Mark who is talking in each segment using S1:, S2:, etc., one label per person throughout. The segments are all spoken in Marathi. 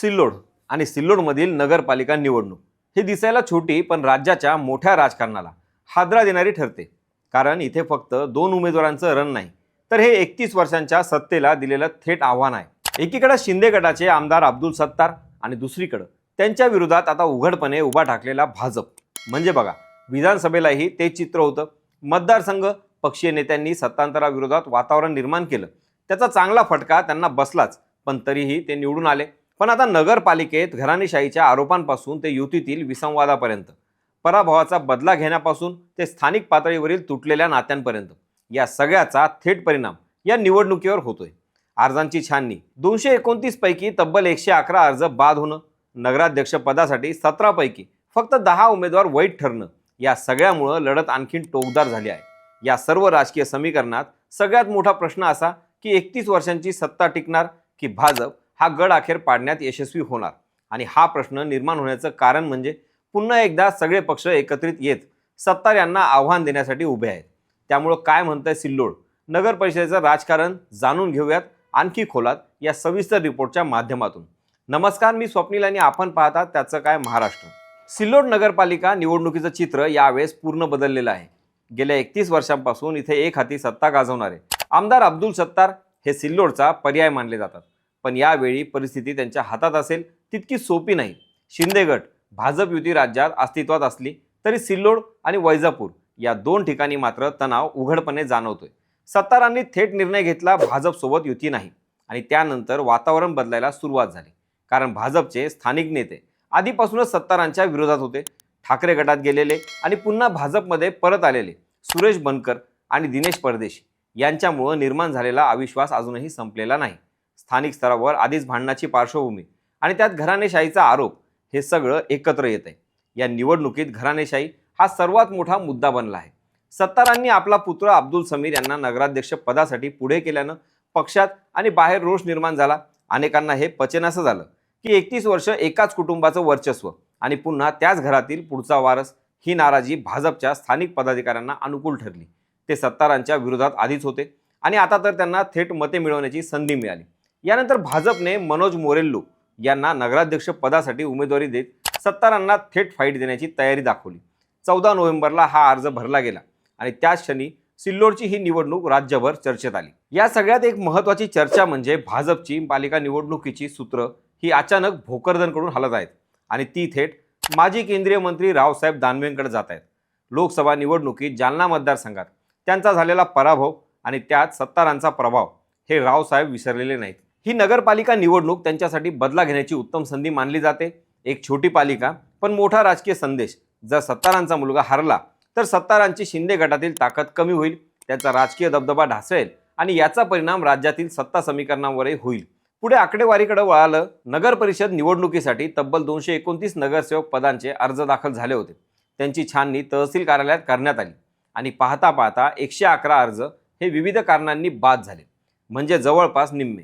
S1: सिल्लोड आणि सिल्लोडमधील नगरपालिका निवडणूक. ही दिसायला छोटी पण राज्याच्या मोठ्या राजकारणाला हादरा देणारी ठरते. कारण इथे फक्त दोन उमेदवारांचं रण नाही तर हे एकतीस वर्षांच्या सत्तेला दिलेलं थेट आव्हान आहे. एकीकडे शिंदे गटाचे आमदार अब्दुल सत्तार आणि दुसरीकडं त्यांच्या विरोधात आता उघडपणे उभा ठाकलेला भाजप. म्हणजे बघा विधानसभेलाही ते चित्र होतं. मतदारसंघ पक्षीय नेत्यांनी सत्तांतराविरोधात वातावरण निर्माण केलं. त्याचा चांगला फटका त्यांना बसलाच पण तरीही ते निवडून आले. पण आता नगरपालिकेत घराणेशाहीच्या आरोपांपासून ते युतीतील विसंवादापर्यंत पराभवाचा बदला घेण्यापासून ते स्थानिक पातळीवरील तुटलेल्या नात्यांपर्यंत या सगळ्याचा थेट परिणाम या निवडणुकीवर होतोय. अर्जांची छाननी दोनशे एकोणतीस पैकी तब्बल एकशे अकरा अर्ज बाद होणं नगराध्यक्ष पदासाठी सतरा पैकी फक्त दहा उमेदवार वाईट ठरणं या सगळ्यामुळं लढत आणखीन टोकदार झाली आहे. या सर्व राजकीय समीकरणात सगळ्यात मोठा प्रश्न असा की एकतीस वर्षांची सत्ता टिकणार की भाजप? हा गड अखेर पाडण्यात यशस्वी होणार. आणि हा प्रश्न निर्माण होण्याचं कारण म्हणजे पुन्हा एकदा सगळे पक्ष एकत्रित येत सत्तार यांना आव्हान देण्यासाठी उभे आहेत. त्यामुळं काय म्हणतंय सिल्लोड? नगर परिषदेचं राजकारण जाणून घेऊयात आणखी खोलात या सविस्तर रिपोर्टच्या माध्यमातून. नमस्कार मी स्वप्नील आणि आपण पाहता त्याचं काय महाराष्ट्र. सिल्लोड नगरपालिका निवडणुकीचं चित्र यावेळेस पूर्ण बदललेलं आहे. गेल्या एकतीस वर्षांपासून इथे एक हाती सत्ता गाजवणारे आमदार अब्दुल सत्तार हे सिल्लोडचा पर्याय मानले जातात. पण यावेळी परिस्थिती त्यांच्या हातात असेल तितकी सोपी नाही. शिंदे गट भाजप युती राज्यात अस्तित्वात असली तरी सिल्लोड आणि वैजापूर या दोन ठिकाणी मात्र तणाव उघडपणे जाणवतोय. सत्तारांनी थेट निर्णय घेतला भाजपसोबत युती नाही. आणि त्यानंतर वातावरण बदलायला सुरुवात झाली. कारण भाजपचे स्थानिक नेते आधीपासूनच सत्तारांच्या विरोधात होते. ठाकरे गटात गेलेले आणि पुन्हा भाजपमध्ये परत आलेले सुरेश बनकर आणि दिनेश परदेशी यांच्यामुळं निर्माण झालेला अविश्वास अजूनही संपलेला नाही. स्थानिक स्तरावर आधीच भांडणाची पार्श्वभूमी आणि त्यात घराणेशाहीचा आरोप हे सगळं एकत्र येत आहे या निवडणुकीत घराणेशाही हा सर्वात मोठा मुद्दा बनला आहे. सत्तारांनी आपला पुत्र अब्दुल समीर यांना नगराध्यक्ष पदासाठी पुढे केल्यानं पक्षात आणि बाहेर रोष निर्माण झाला. अनेकांना हे पचेनासं झालं की एकतीस वर्ष एकाच कुटुंबाचं वर्चस्व आणि पुन्हा त्याच घरातील पुढचा वारस ही नाराजी भाजपच्या स्थानिक पदाधिकाऱ्यांना अनुकूल ठरली. ते सत्तारांच्या विरोधात आधीच होते आणि आता तर त्यांना थेट मते मिळवण्याची संधी मिळाली. यानंतर भाजपने मनोज मोरेल्लो यांना नगराध्यक्ष पदासाठी उमेदवारी देत सत्तारांना थेट फाईट देण्याची तयारी दाखवली. चौदा नोव्हेंबरला हा अर्ज भरला गेला आणि त्याच क्षणी सिल्लोडची ही निवडणूक राज्यभर चर्चेत आली. या सगळ्यात एक महत्त्वाची चर्चा म्हणजे भाजपची पालिका निवडणुकीची सूत्र ही अचानक भोकरदनकडून हलत आहेत आणि ती थेट माजी केंद्रीय मंत्री रावसाहेब दानवेंकडे जात आहेत. लोकसभा निवडणुकीत जालना मतदारसंघात त्यांचा झालेला पराभव आणि त्यात सत्तारांचा प्रभाव हे रावसाहेब विसरलेले नाहीत. ही नगरपालिका निवडणूक त्यांच्यासाठी बदला घेण्याची उत्तम संधी मानली जाते. एक छोटी पालिका पण मोठा राजकीय संदेश. जर सत्तारांचा मुलगा हरला तर सत्तारांची शिंदे गटातील ताकद कमी होईल त्याचा राजकीय दबदबा ढासळेल आणि याचा परिणाम राज्यातील सत्ता समीकरणावरही होईल. पुढे आकडेवारीकडे वळालं नगर परिषद निवडणुकीसाठी तब्बल दोनशे एकोणतीस नगरसेवक पदांचे अर्ज दाखल झाले होते. त्यांची छाननी तहसील कार्यालयात करण्यात आली आणि पाहता पाहता एकशे अकरा अर्ज हे विविध कारणांनी बाद झाले. म्हणजे जवळपास निम्मे.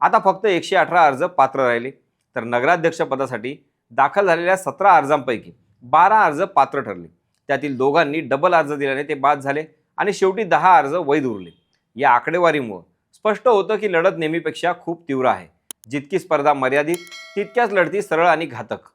S1: आता फक्त एकशे अठरा अर्ज पात्र राहिले. तर नगराध्यक्षपदासाठी दाखल झालेल्या सतरा अर्जांपैकी बारा अर्ज पात्र ठरले. त्यातील दोघांनी डबल अर्ज दिल्याने ते बाद झाले आणि शेवटी दहा अर्ज वैध उरले. या आकडेवारीमुळं स्पष्ट होतं की लढत नेहमीपेक्षा खूप तीव्र आहे. जितकी स्पर्धा मर्यादित तितक्याच लढती सरळ आणि घातक.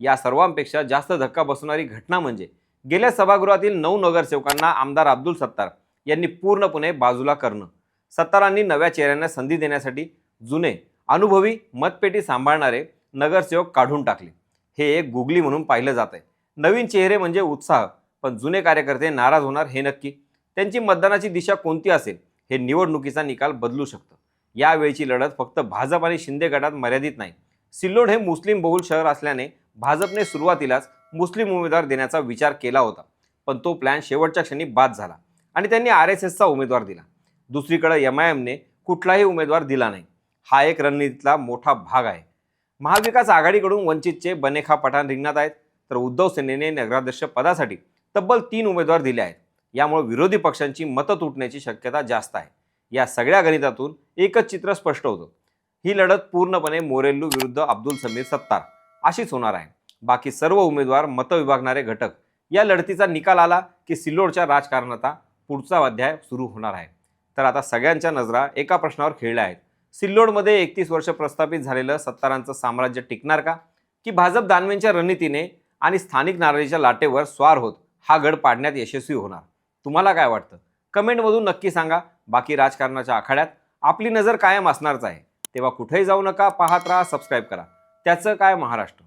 S1: या सर्वांपेक्षा जास्त धक्का बसवणारी घटना म्हणजे गेल्या सभागृहातील नऊ नगरसेवकांना आमदार अब्दुल सत्तार यांनी पूर्णपणे बाजूला करणं. सत्तारांनी नव्या चेहऱ्यांना संधी देण्यासाठी जुने अनुभवी मतपेटी सांभाळणारे नगरसेवक काढून टाकले. हे एक गुगली म्हणून पाहिलं जात आहे नवीन चेहरे म्हणजे उत्साह पण जुने कार्यकर्ते नाराज होणार हे नक्की. त्यांची मतदानाची दिशा कोणती असेल हे निवडणुकीचा निकाल बदलू शकतं. यावेळची लढत फक्त भाजप आणि शिंदे गटात मर्यादित नाही. सिल्लोड हे मुस्लिम बहुल शहर असल्याने भाजपने सुरुवातीलाच मुस्लिम उमेदवार देण्याचा विचार केला होता. पण तो प्लॅन शेवटच्या क्षणी बाद झाला आणि त्यांनी आर एस एसचा उमेदवार दिला. दुसरीकडे एम आय एमने कुठलाही उमेदवार दिला नाही. हा एक रणनीतीतला मोठा भाग आहे. महाविकास आघाडीकडून वंचितचे बनेखा पठाण रिंगणात आहेत. तर उद्धव सेनेने नगराध्यक्ष पदासाठी तब्बल तीन उमेदवार दिले आहेत. यामुळे विरोधी पक्षांची मतं तुटण्याची शक्यता जास्त आहे. या सगळ्या गणितातून एकच चित्र स्पष्ट होतं. ही लढत पूर्णपणे मोरेल्लू विरुद्ध अब्दुल समीर सत्तार अशीच होणार आहे. बाकी सर्व उमेदवार मतं विभागणारे घटक या लढतीचा निकाल आला की सिल्लोडच्या राजकारणाचा पुढचा अध्याय सुरू होणार आहे. तर आता सगळ्यांच्या नजरा एका प्रश्नावर खेळल्या आहेत. सिल्लोडमध्ये एकतीस वर्ष प्रस्थापित झालेलं सत्तारांचं साम्राज्य टिकणार का? की भाजप दानवेंच्या रणनीतीने आणि स्थानिक नारळीच्या लाटेवर स्वार होत हा गड पाडण्यात यशस्वी होणार? तुम्हाला काय वाटतं? कमेंटमधून नक्की सांगा. बाकी राजकारणाच्या आखाड्यात आपली नजर कायम असणारच आहे. तेव्हा कुठेही जाऊ नका पाहत राहा सबस्क्राईब करा. त्याचं काय महाराष्ट्र?